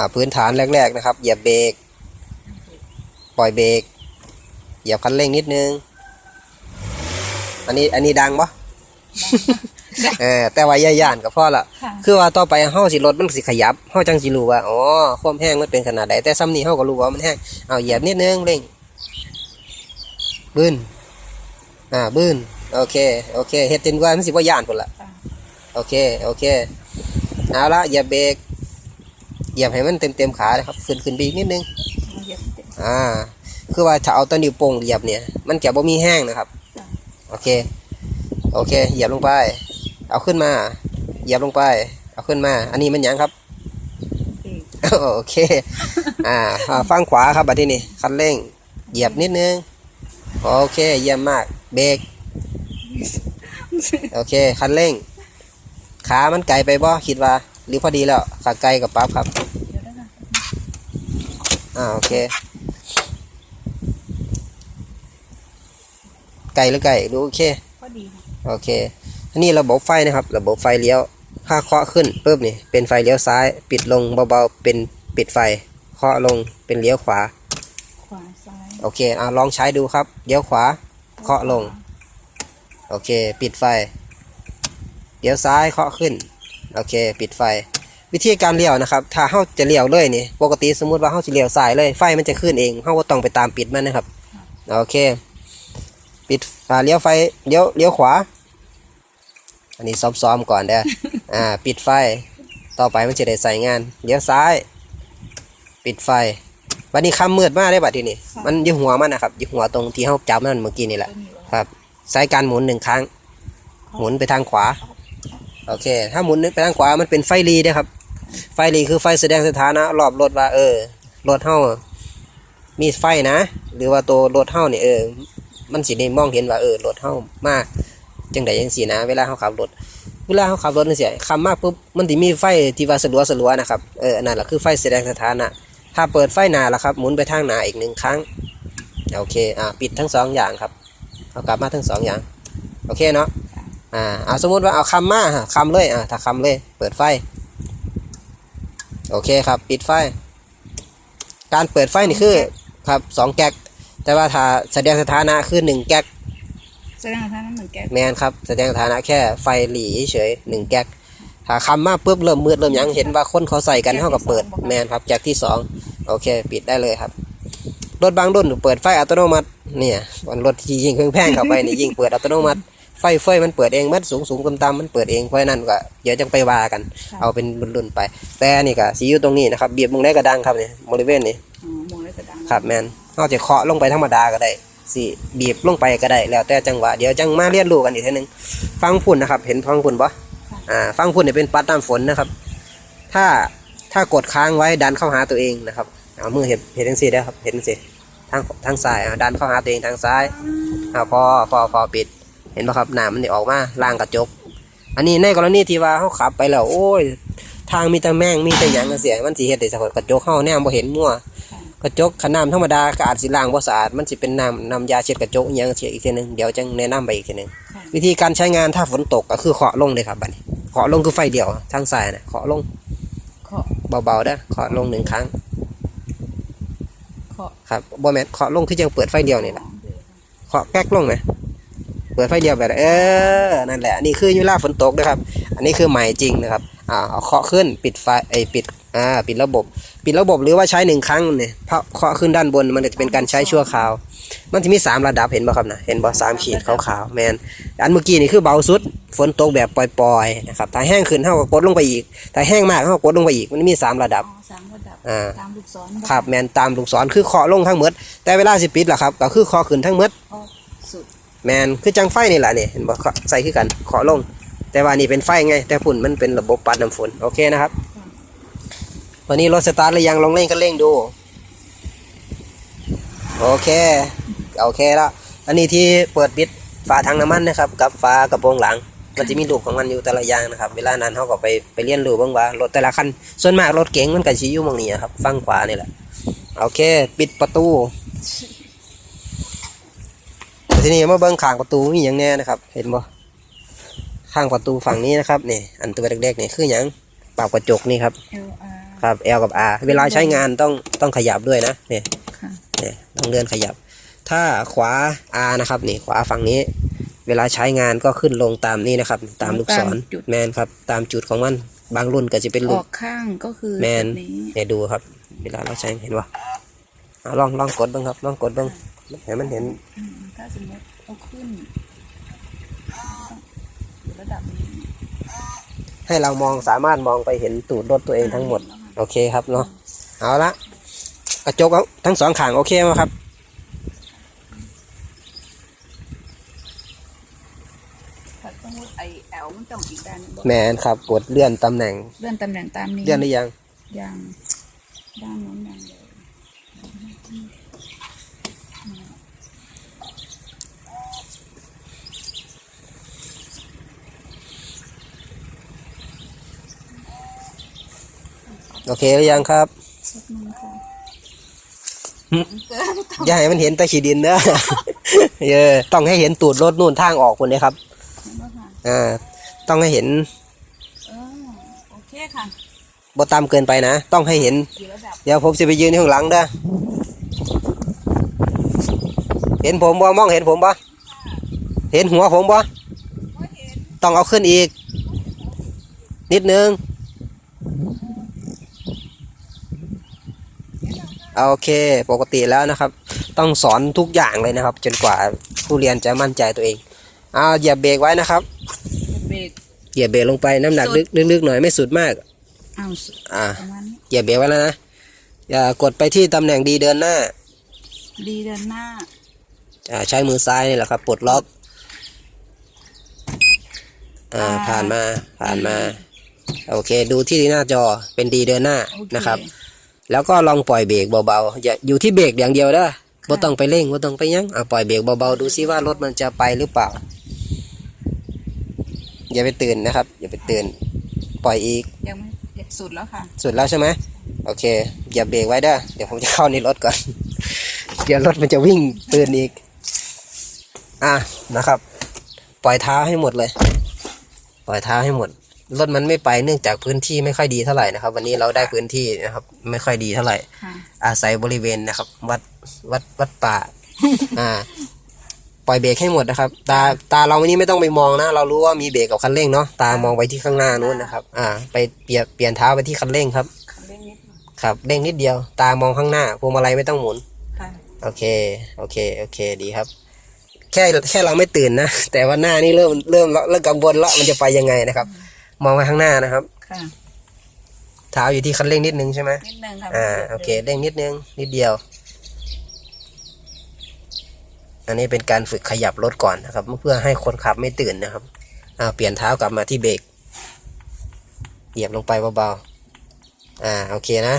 อ่าพื้นฐานแรกๆนะครับ เหยียบเบรก ปล่อยเบรก เหยียบคันเร่งนิดนึง อันนี้อันนี้ดังปะเออแต่ว่าย่าย่านก็พอละค่ะคือว่าต่อไปเฮาสิรถมันสิขยับเฮาจังสิรู้ว่าอ๋อความแห้งมันเป็นขนาดใดแต่ซ้ำนี้เฮาก็รู้ว่ามันแห้งเอาเหยียบนิดนึงเร่งบึ้นอ่าบึ้นโอเคโอเคเฮ็ดจนกว่ามันสิบ่ย่านพุ่นละค่ะโอเคโอเคเอาละเหยียบเบรก เหยียบให้มันเต็มเต็มๆขาเลยครับขึ้นขึ้นไปอีกนิดนึงมาเหยียบเต็มอ่า คือว่าถ้าเอาตัวนิ้วโป้งเหยียบเนี่ย มันจะบ่มีแห้งนะครับค่ะโอเค โอเค เหยียบลงไป เอาขึ้นมา เหยียบลงไป เอาขึ้นมา อันนี้มันหยังครับเบรกโอเคอ่าอ่าฟังขวาครับบัดทีนี้คันเร่ง เหยียบนิดนึง โอเค เยี่ยมมาก เบรก โอเค คันเร่ง ขามันไกลไปบ่คิดว่า หรือพอดีแล้วขาไกลกับปั๊บครับเดี๋ยวได้ค่ะอ่าโอเค ไกลหรือไกลดูโอเคพอดีค่ะโอเคอันนี้ระบบไฟนะครับ ระบบไฟเลี้ยวถ้าเคาะขึ้นปุ๊บนี่เป็นไฟเลี้ยวซ้าย ปิดลงเบาๆเป็นปิดไฟเคาะลงเป็นเลี้ยวขวาขวาซ้ายโอเคอ่าลองใช้ดูครับเลี้ยวขวาเคาะลง โอเค ปิดไฟเลี้ยวซ้ายเคาะขึ้น โอเค ปิดไฟ วิธีการเลี้ยวนะครับ ถ้าเฮาจะเลี้ยวเลยนี่ ปกติสมมุติว่าเฮาจะเลี้ยวซ้ายเลย ไฟมันจะขึ้นเองเฮาบ่ต้องไปตามปิดมันนะครับ โอเค ปิดอ่าเลี้ยวไฟ เลี้ยว เลี้ยวขวา อันนี้ซ้อมๆก่อนเด้อ อ่า ปิดไฟ ต่อไปมันจะได้ใส่งาน เลี้ยวซ้าย ปิดไฟบัดนี้คำมืดมากได้บัดทีนี้ มันอยู่หัวมันนะครับอยู่หัวตรงที่เฮาจับมันเมื่อกี้นี่แหละตัวนี้เหรอครับ ใช้การหมุนหนึ่งครั้ง หมุนไปทางขวา โอเค ถ้าหมุนไปทางขวามันเป็นไฟรีนะครับ ไฟรีคือไฟแสดงสถานะ รอบรถว่าเออรถเฮามีไฟนะ หรือว่าตัวรถเฮานี่เออ มันสิได้มองเห็นว่าเออรถเฮามาจังใดจังสีนะ เวลาเฮาขับรถเวลาเฮาขับรถนี่เสิคำมากปุ๊บมันสิมีไฟที่ว่าสลัวสลัวนะครับเออนั่นแหละคือไฟแสดงสถานะ ถ้าเปิดไฟหน้าล่ะครับหมุนไปทางหน้าอีกหนึ่งครั้งโอเคอ่าปิดทั้งสองอย่างครับเอากลับมาทั้งสองอย่างโอเคเนาะ อ่าเอาสมมติว่าเอาคำมาฮะคำเลยอ่าถ้าคำเลย เปิดไฟ โอเคครับ ปิดไฟ การเปิดไฟนี่คือครับสองแก๊ก แต่ว่าถ้าแสดงสถานะคือหนึ่งแก๊กแสดงท่านั้นเหมือนแก๊สแมนครับแสดงสถานะแค่ไฟหลีเฉยหนึ่งแก๊กถ้าคำมาปุ๊บเริ่มมืดเริ่มหยังเห็นว่าคนเขาใส่กันเท่ากับเปิดแมนครับแจ็คที่สองโอเค ปิดได้เลยครับรถบางรุ่นเปิดไฟอัตโนมัติเนี่ยวันรถที่ยิงเครื่องแพงเข้าไปนี่ยิงเปิดอัตโนมัติ ไฟเฟยมันเปิดเองมันสูงสูงต่ำต่ำมันเปิดเองเพราะฉะนั้นก็เดี๋ยวจังไปว่ากัน เอาเป็นรุ่นๆไป แต่นี่ก็สีอยู่ตรงนี้นะครับเบียบมุงได้กระดังครับเนี่ยบริเวณนี้อ๋อมองได้กระดังครับแมนนอกจากเคาะลงไปธรรมดาก็ได้สิบีบลงไปก็ได้ แล้วแต่จังหวะเดี๋ยวจังมาเรียนรู้กันอีกทีหนึงฟังพุ่นนะครับ เห็นฟังพุ่นปะอ่าฟังพุ่นเนี่ยเป็นปัดน้ำฝนนะครับ ถ้าถ้ากดค้างไว้ดันเข้าหาตัวเองนะครับเอามือเห็นเห็นทั้งสี่ได้อครับเห็นสิทางทางซ้ายอ่าดันเข้าหาตัวเองทางซ้ายอ่าพอพอพอปิด เห็นปะครับหนามมันจะออกมาล่างกระจก อันนี้ในกรณีที่ว่าเขาขับไปแล้วโอ้ย ทางมีแต่แมงมีแต่หยังเสียมันสิเฮ็ดให้สะกดกระจกเฮาแนมบ่เห็นมั่วกระจกขนามธรรมดาก็อาจสิล้างบ่สะอาดมันสิเป็นน้ำน้ำยาเช็ดกระจกอหยังเสียอีกทีหนึงเดี๋ยวจังแนะนำไปอีกทีหนึงค่ะวิธีการใช้งานถ้าฝนตกก็คือเคาะลงเลยครับบัดนี้เคาะลงคือไฟเดียวทางซ้ายนะเคาะลงเคาะเบาๆเด้อเคาะลงหนึ่งครั้งเคาะครับบ่แม่นเคาะลงคือจังเปิดไฟเดียวนี่แหละเคาะแก๊กลงไหม เปิดไฟเดียวแบบนั้นเออนั่นแหละอันนี้คือเวลาฝนตกนะครับ อันนี้คือใหม่จริงนะครับอ่าเอาเคาะขึ้นปิดไฟไอยปิดอ่าปิดระบบ ปิดระบบหรือว่าใช้หนึ่งครั้งเนี่ยเพราะเคาะขึ้นด้านบนมันจะเป็นการใช้ชั่วคราว มันจะมีสามระดับเห็นป่ะครับนะเห็นป่ะสามขีดขาวๆแมนอันเมื่อกี้นี่คือเบาสุดฝนตกแบบปล่อยๆนะครับถ้าแห้งขึ้นเท่ากับกดลงไปอีกถ้าแห้งมากเท่ากับกดลงไปอีกมันมีสามระดับอ๋อสามระดับอ่าตามลูกศรครับแมนตามลูกศรคือเคาะลงทั้งหมดแต่เวลาสิปิดล่ะครับก็คือเคาะขึ้นทั้งหมดออกสุด แมนคือจังไฟนี่แหละนี่เห็นป่ะเคาะใส่คือกันเคาะลง แต่ว่านี่เป็นไฟไง แต่ฝุ่นมันเป็นระบบปัดน้ำฝนโอเคนะครับวันนี้รถสตาร์ทหรือยังลองเร่งก็เร่งดู โอเคโอเคแล้วอันนี้ที่เปิดปิดฝาถังน้ำมันนะครับ กับฝากระโปรงหลังมันจะมีรูปของมันอยู่แต่ละอย่างนะครับ เวลานั้นเขาก็ไปไปเรียนรู้บ้างว่ารถแต่ละคันส่วนมากรถเก๋งมันก็ชี้อยู่มองนี้ครับฝั่งขวานี่แหละโอเค ปิดประตู ทีนี้มาเบิ้งข้างประตูมีอย่างแน่นะครับ เห็นบ่ข้างประตูฝั่งนี้นะครับนี่อันตัวเด็กๆนี่คืออย่างปรับกระจกนี่ครับ L R ครับ L กับ R เวลาใช้งานต้องต้องขยับด้วยนะเนี่ยค่ะเนี่ยต้องเลื่อนขยับ ถ้าขวา R นะครับนี่ขวาฝั่งนี้ เวลาใช้งานก็ขึ้นลงตามนี้นะครับ ตามลูกศรตามจุด แมนครับ ตามจุดของมันบางรุ่นก็จะเป็นอลูอก กข้างก็คือแมน แบบนี้เนี่ยดูครับ เวลาเราใช้เห็นปะเอาลองลองกดบ้างครับลองกดบ้าง เห็นมันเห็นอืมถ้าสมมติเอาขึ้นอยู่ระดับนี้ให้เรามองสามารถมองไปเห็นตูดรถตัวเองทั้งหมด โอเคครับเนาะเอาละกระจกเอาทั้งสองข้างโอเคไหมครับถ้าสมมติไอแอลมันต้องอีกด้านหนึ่งบอกแมนครับกดเลื่อนตำแหน่ง เลื่อนตำแหน่งตามนี้ เลื่อนหรือยัง ยัง ด้านโน้นยัง โอเคหรือยังครับสักนึงค่ะหึเกินต้องอย่าให้มันเห็นแตะขีดินเด้อเออต้องให้เห็นตูดรถนู่นทางออกคนนี้ครับเห็นไหมค่ะอ่าต้องให้เห็นเออโอเคค่ะบ่ต่ำเกินไปนะ ต้องให้เห็นอยู่ระดับเดี๋ยวผมจะไปยืนที่ข้างหลังเด้อเห็นผมบ่มองเห็นผมบ่เห็นหัวผมบ่ต้องเอาขึ้นอีก นิดนึง โอเค ปกติแล้วนะครับ ต้องสอนทุกอย่างเลยนะครับ จนกว่าผู้เรียนจะมั่นใจตัวเองเอาเหยียบเบรกไว้นะครับเบรกเหยียบเบรกลงไปน้ำหนักสุลึดกลึกๆหน่อยไม่สุดมากเอาสุดอ่าประมาณนี้เหยียบเบรกไว้แล้วนะอย่ากดไปที่ตำแหน่งดีเดินหน้า ดีเดินหน้าอ่าใช้มือซ้ายนี่แหละครับปลดล็อกอ่าอ่าผ่านมาผ่านมา โอเค ดูที่หน้าจอเป็นดีเดินหน้าโอเนะครับ แล้วก็ลองปล่อยเบรกเบาๆอย่าอยู่ที่เบรกอย่างเดียวเด้อบ่ต้องไปเร่งบ่ต้องไปหยั้งอ่าปล่อยเบรกเบาๆดูซิว่ารถมันจะไปหรือเปล่า อย่าไปตื่นนะครับ อย่าไปตื่น ปล่อยอีกยังไม่ยังสุดแล้วค่ะ สุดแล้วใช่ไหมโอเค อย่าเบรกไว้เด้อเดี๋ยวผมจะเข้าในรถก่อน เดี๋ยวรถมันจะวิ่งตื่นอีก อะนะครับ ปล่อยเท้าให้หมดเลย ปล่อยเท้าให้หมด รถมันไม่ไปเนื่องจากพื้นที่ไม่ค่อยดีเท่าไหร่นะครับ วันนี้เราได้พื้นที่นะครับ ไม่ค่อยดีเท่าไหร่ ค่ะ อาศัยบริเวณนะครับ วัดวัดวัดป่า อ่า ปล่อยเบรกให้หมดนะครับ ตาตาเราวันนี้ไม่ต้องไปมองนะ เรารู้ว่ามีเบรกกับคันเร่งเนาะตามองไปที่ข้างหน้านู้นนะครับ อ่า ไปเปลี่ยนเปลี่ยนเท้าไปที่คันเร่งครับ คันเร่งนิดหน่อยครับเร่งนิดเดียว ตามองข้างหน้าพวงมาลัยไม่ต้องหมุน ค่ะโอเค โอเค โอเค ดีครับ แค่ แค่เราไม่ตื่นนะ แต่ว่าหน้านี่เริ่ม เริ่มแล้วเริ่มกังวลแล้วมันจะไปยังไงนะครับ มองไปข้างหน้านะครับค่ะเท้าอยู่ที่คันเร่งนิดนึงใช่ไหมนิดนึงค่ะอ่าโอเคเร่งนิดนึงนิดเดียว อันนี้เป็นการฝึกขยับรถก่อนนะครับ เพื่อให้คนขับไม่ตื่นนะครับอ่าเปลี่ยนเท้ากลับมาที่เบรกเหยียบลงไปเบาๆอ่าโอเคนะ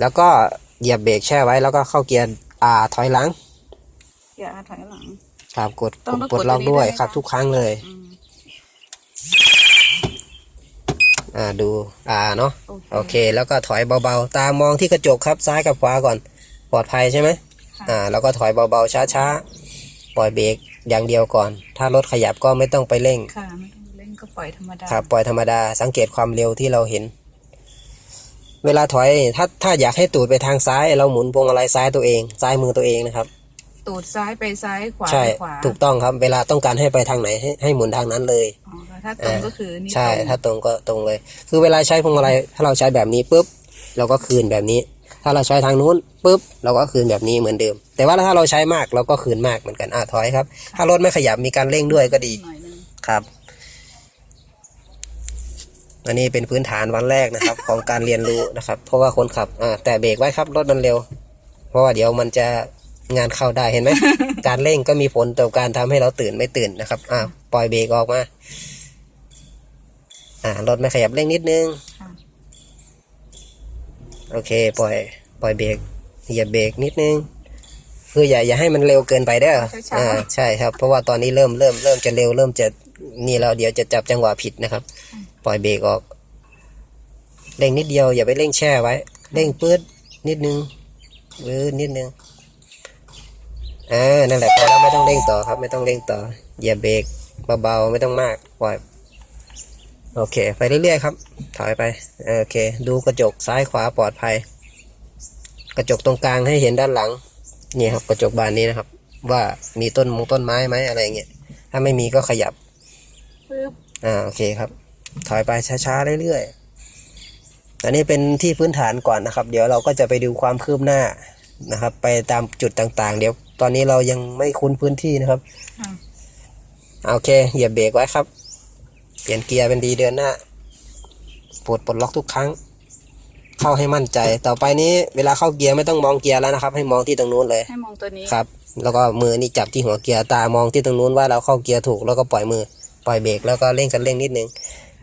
แล้วก็เหยียบเบรกแช่ไว้แล้วก็เข้าเกียร์อ่าถอยหลังอย่าถอยหลังครับกดต้องกกดดล็อกตัวนี้ด้วยด้วยไหมครับคะทุกครั้งเลย อืมอ่าดูอ่าเนาะโอเคโอเค แล้วก็ถอยเบาๆ ตามองที่กระจกครับซ้ายกับขวาก่อน ปลอดภัยใช่ไหมค่ะอ่าแล้วก็ถอยเบาๆช้าๆปล่อยเบรกอย่างเดียวก่อน ถ้ารถขยับก็ไม่ต้องไปเร่งค่ะไม่ต้องเร่งก็ปล่อยธรรมดาครับปล่อยธรรมดาสังเกตความเร็วที่เราเห็น เวลาถอยถ้าถ้าอยากให้ตูดไปทางซ้าย เราหมุนพวงมาลัยซ้ายตัวเอง ซ้ายมือตัวเองนะครับ ตูดซ้ายไปซ้ายขวาใช่ไปขวาถูกต้องครับเวลาต้องการให้ไปทางไหนให้ให้หมุนทางนั้นเลย อ๋อถ้าตรงก็คือนี่ใช่ ตรงถ้าตรงก็ตรงเลย คือเวลาใช้พวงมาลัยถ้าเราใช้แบบนี้ปุ๊บเราก็คืนแบบนี้ ถ้าเราใช้ทางนู้นปุ๊บเราก็คืนแบบนี้เหมือนเดิม แต่ว่าถ้าเราใช้มากเราก็คืนมากเหมือนกันอะถอยครับ ถ้ารถไม่ขยับมีการเร่งด้วยก็ดีหน่อยนึงครับ อันนี้เป็นพื้นฐานวันแรกนะครับ ของการเรียนรู้นะครับ เพราะว่าคนขับอ่าแต่เบรกไว้ครับรถมันเร็ว เพราะว่าเดี๋ยวมันจะ งานเข้าได้เห็นไหม การเร่งก็มีผลต่อการทำให้เราตื่นไม่ตื่นนะครับ อ่าปล่อยเบรกออกมา อ่ารถไม่ขยับเร่งนิดนึงค่ะโอเค ปล่อย ปล่อยเบรกเหยียบเบรกนิดนึงคืออย่าอย่าให้มันเร็วเกินไปเด้อช้าๆอ่าใช่ครับ เพราะว่าตอนนี้เริ่มเริ่มเริ่มจะเร็วเริ่มจะนี่แล้วเดี๋ยวจะจับจังหวะผิดนะครับ ปล่อยเบรกออก เร่งนิดเดียวอย่าไปเร่งแช่ไว้ เร่งปื๊ดนิดนึงปื๊ดนิดนึง อ่านั่นแหละพอแล้วไม่ต้องเร่งต่อครับ ไม่ต้องเร่งต่อเหยียบเบรกเบาๆไม่ต้องมากปล่อยโอเค ไปเรื่อยๆครับ ถอยไปโอเค ดูกระจกซ้ายขวาปลอดภัย กระจกตรงกลางให้เห็นด้านหลังนี่ครับ กระจกบานนี้นะครับ ว่ามีต้นมงต้นไม้ไหมอะไรเงี้ยถ้าไม่มีก็ขยับอ่าโอเคครับ ถอยไปช้าๆเรื่อยๆอันนี้เป็นที่พื้นฐานก่อนนะครับ เดี๋ยวเราก็จะไปดูความคืบหน้านะครับ ไปตามจุดต่างๆ เดี๋ยว ตอนนี้เรายังไม่คุ้นพื้นที่นะครับอะโอเคเหยียบเบรกไว้ครับ เปลี่ยนเกียร์เป็นดีเดินหน้าปลดปลดล็อกทุกครั้ง เข้าให้มั่นใจ ต่อไปนี้เวลาเข้าเกียร์ไม่ต้องมองเกียร์แล้วนะครับ ให้มองที่ตรงนู้นเลย ให้มองตัวนี้ครับ แล้วก็มือนี่จับที่หัวเกียร์ตามองที่ตรงนู้นว่าเราเข้าเกียร์ถูกแล้วก็ปล่อยมือปล่อยเบรกแล้วก็เร่งคันเร่งนิดนึง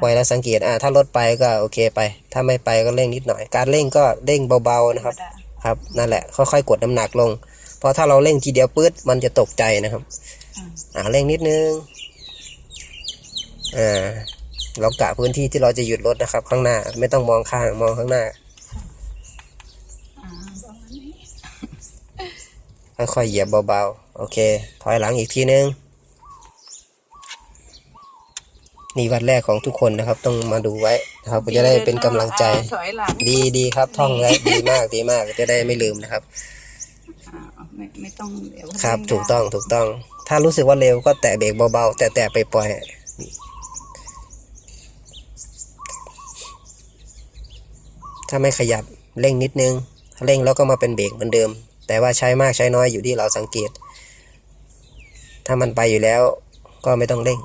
ปล่อยแล้วสังเกตอ่าถ้ารถไปก็โอเคไป ถ้าไม่ไปก็เร่งนิดหน่อย การเร่งก็เร่งเบาๆนะครับธรรมดาครับนั่นแหละค่อยๆกดน้ำหนักลง เพราะถ้าเราเร่งทีเดียวปื๊ดมันจะตกใจนะครับอืมอ่าเร่งนิดนึง อ่าเรากะพื้นที่ที่เราจะหยุดรถนะครับ ข้างหน้า ไม่ต้องมองข้างมองข้างหน้าอ่าประมาณนี้ค่อยๆเหยียบเบาๆ โอเค ถอยหลังอีกทีนึง นี่วันแรกของทุกคนนะครับ ต้องมาดูไว้นะครับจะได้เป็นกำลังใจอ่าถอยหลังดีดีครับ ท่องไว้ดีมากดีมากจะได้ไม่ลืมนะครับอ่า ไม่ไม่ต้องเดี๋ยวครับเร่ถูกต้องถูกต้อง ถ้ารู้สึกว่าเร็วก็แตะเบรกเบาๆ แตะแตะไปปล่อยๆถ้าไม่ขยับเร่งนิดนึง เร่งแล้วก็มาเป็นเบรกเหมือนเดิม แต่ว่าใช้มากใช้น้อยอยู่ที่เราสังเกต ถ้ามันไปอยู่แล้วก็ไม่ต้องเร่ง